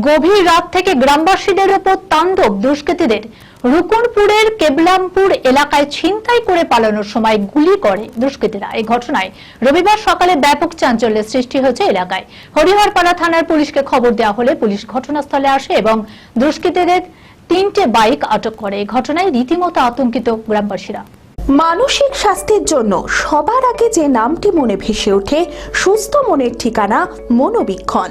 গভীর রাত থেকে গ্রামবাসীদের ওপর তাণ্ডব দুষ্কৃতীদের। রুকুনপুরের কেবলামপুর এলাকায় ছিনতাই করে পালানোর সময় গুলি করে দুষ্কৃতীরা। এই ঘটনায় রবিবার সকালে ব্যাপক চাঞ্চল্যের সৃষ্টি হয়েছে এলাকায়। হরিহরপাড়া থানার পুলিশকে খবর দেওয়া হলে পুলিশ ঘটনাস্থলে আসে এবং দুষ্কৃতীদের তিনটে বাইক আটক করে। এই ঘটনায় রীতিমতো আতঙ্কিত গ্রামবাসীরা। মানসিক স্বাস্থ্যের জন্য সবার আগে যে নামটি মনে ভেসে ওঠে, সুস্থ মনের ঠিকানা মনোবীক্ষণ।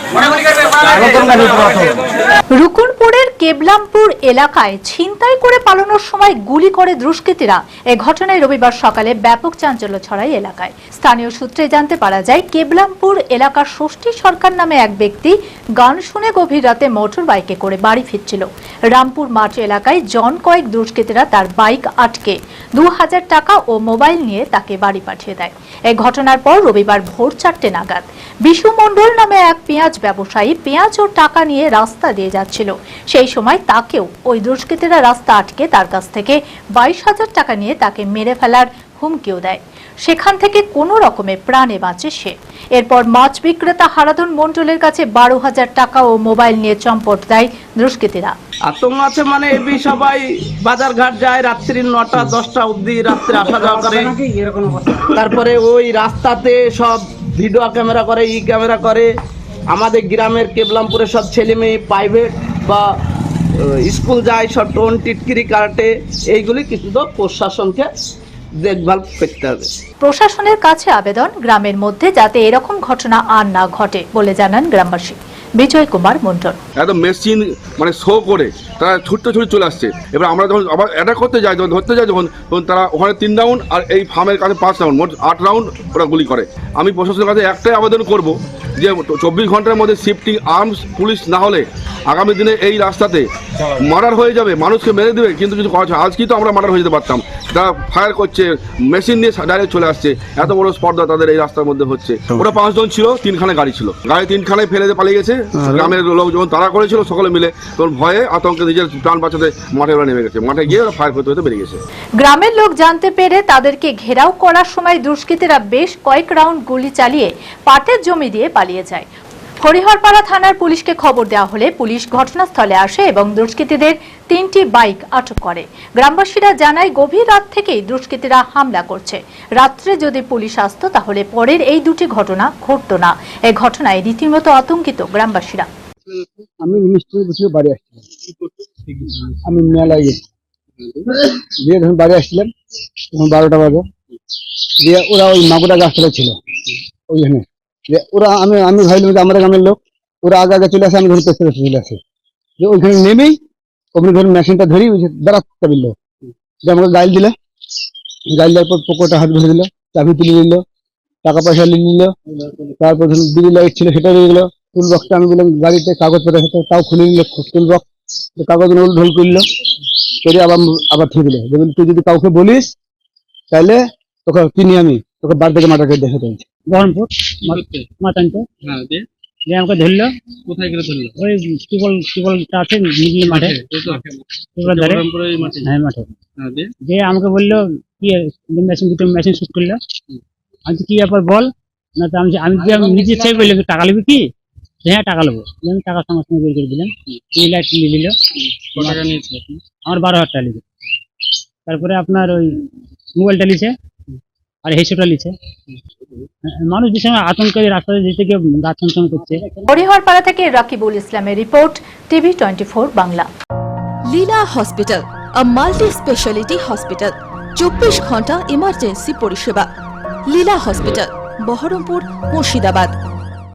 রুকুনপুরের কেবলামপুর এলাকায় ছিনতাই করে পালানোর সময় গুলি করে দুষ্কৃতীরা। এ ঘটনায় রবিবার সকালে ব্যাপক চাঞ্চল্য ছড়ায় এলাকায়। স্থানীয় সূত্রে জানতে পারা যায়, কেবলামপুর এলাকার ষষ্ঠী সরকার নামে এক ব্যক্তি গান শুনে গভীর রাতে মোটর বাইকে করে বাড়ি ফিরছিল। রামপুর মাঠ এলাকায় জন কয়েক দুষ্কৃতীরা তার বাইক আটকে দু হাজার টাকা ও মোবাইল নিয়ে তাকে বাড়ি পাঠিয়ে দেয়। এই ঘটনার পর রবিবার ভোর চারটে নাগাদ। বিশু মণ্ডল নামে এক পেঁয়াজ ব্যবসায়ী পেঁয়াজ ও টাকা নিয়ে রাস্তা দিয়ে যাচ্ছিল। সেই সময় তাকেও ওই দুষ্কৃতীরা রাস্তা আটকে তার কাছ থেকে বাইশ হাজার টাকা নিয়ে তাকে মেরে ফেলার হুমকিও দেয়। সেখান থেকে কোনো রকমে প্রাণে বাঁচে সে। এরপর মাছ বিক্রেতা হারাধন মণ্ডলের কাছে বারো হাজার টাকা ও মোবাইল নিয়ে চম্পট দেয় দুষ্কৃতীরা। আতঙ্ক আছে মানে এবি সবাই বাজার ঘাট যায়, রাত্রি নটা, দশটা অবধি রাত্রে আসা যাওয়া করে। তারপরে ওই রাস্তাতে সব ভিডিও ক্যামেরা করে, ই ক্যামেরা করে। আমাদের গ্রামের কেবলামপুরে সব ছেলে মেয়ে প্রাইভেট বা স্কুল যায়, সব টোন টিটকিরি কাটে, এইগুলি কিছু তো প্রশাসনকে দেখভাল করতে হবে। প্রশাসনের কাছে আবেদন গ্রামের মধ্যে যাতে এরকম ঘটনা আর না ঘটে বলে জানান গ্রামবাসী। বিজয় কুমার মণ্ডল। একদম মেশিন মানে শো করে তারা ছুটতে ছুটে চলে আসছে। এবার আমরা যখন আবার অ্যাটাক করতে যাই যখন ধরতে যাই যখন তখন তারা ওখানে তিন রাউন্ড আর এই ফার্মের কাছে পাঁচ রাউন্ড মোট আট রাউন্ড ওরা গুলি করে। আমি প্রশাসনের কাছে একটাই আবেদন করব যে চব্বিশ ঘণ্টার মধ্যে শিফটিং আর্মস পুলিশ না হলে আগামী দিনে এই রাস্তাতে মার্ডার হয়ে যাবে মানুষকে মেরে দেবে কিন্তু কিছু আজকেই তো আমরা মার্ডার হয়ে যেতে পারতাম। তারা ফায়ার করছে মেশিন নিয়ে ডাইরেক্ট চলে আসছে এত বড় স্পর্ধা তাদের এই রাস্তার মধ্যে হচ্ছে। ওরা পাঁচজন ছিল তিনখানে গাড়ি ছিল। গাড়ি তিনখানে ফেলে দিয়ে পালিয়ে গেছে। গ্রামের লোক যখন তারা করেছিল সকলে মিলে। তখন ভয়ে আতঙ্কে নিজের প্রাণ বাঁচাতে মাঠে ওরা নেমে গেছে। মাঠে গিয়ে ওরা ফায়ার করতে করতে বেরিয়ে গেছে। গ্রামের লোক জানতে পেরে তাদেরকে ঘেরাও করার সময় দুষ্কৃতীরা বেশ কয়েক রাউন্ড গুলি চালিয়ে পাটের জমি দিয়ে পালিয়ে যায়। হরিহরপাড়া থানার পুলিশকে খবর দেওয়া হলে পুলিশ ঘটনাস্থলে আসে এবং দুষ্কৃতীদের তিনটি বাইক আটক করে। গ্রামবাসীরা জানায়, গভীর রাত থেকেই দুষ্কৃতীরা হামলা করছে। রাত্রে যদি পুলিশ আসতো, তাহলে পরের এই দুটি ঘটনা ঘটতো না। এই ঘটনায় রীতিমতো আতঙ্কিত গ্রামবাসীরা। আমি বাড়ি আমি মেলায় গেছি। বাড়ি আসছিলাম বারোটা বাজে। দিয়ে ওরা ওই মাগুরা গাছটা ছিল, ওইখানে। দিয়ে ওরা আমি আমি ভাবলাম যে আমার গ্রামের লোক, ওরা আগে আগে চলে আসে, আমি পেছনে চলে আসে যে ওইখানে নেমেই ওখানে ধরে মেশিনটা ধরি ওই যে দাঁড়াতে বলল যে আমাকে গাইল দিলে। গাইল দেওয়ার পর পকেটে হাত ধরে দিল, চাবি তুলে দিল, টাকা পয়সা নিয়ে নিল, তারপর ধরুন বিড়ি লাইট ছিল সেটা নিয়ে গেলো। টুল বক্সটা আমি বললাম, গাড়িতে কাগজপত্র আছে তাও খুলে নিল টুল বক্স কাগজ রোল ঢোল করল। করে আবার আবার ঠিক দিলে। যে তুই যদি কাউকে বলিস, তাহলে তোকে কিনি আমি তোকে বার থেকে মাথা কেটে দেখে দিচ্ছি বহরমপুর মাতানতে হ্যাঁ দিয়ে? আমাকে ধরলো। কোথায় গেলে ধরলো? ওই টিবল টিবলটা আছে মিডিল মাঠে। হ্যাঁ মাঠে। হ্যাঁ দিয়ে? আমাকে বলল কি মেশিন দুটো মেশিন শুট করল? আমি কি ব্যাপার বল? না তো আমি আমি নিজে চাই বলল টাকা নেবে কি? হ্যাঁ টাকা নেব। আমি টাকা সঙ্গে সঙ্গে বের করে দিলাম। দুই লাখ নিয়ে নিয়েছে? আপনি আমার বারো হাজার টাকা নিল তারপরে আপনার ওই মোবাইলটা নিছে আর হেসোটা হ্যাঁ, মানুষ বিষয়ে আতঙ্কে রাস্তাতে যেতে গিয়ে গাছ ছমছম করছে। হরিহরপাড়া থেকে রাকিবুল ইসলামের report TV twenty Bangla. Leela hospital a multi speciality hospital চব্বিশ ঘণ্টা ইমার্জেন্সি পরিষেবা। লীলা হসপিটাল বহরমপুর মুর্শিদাবাদ।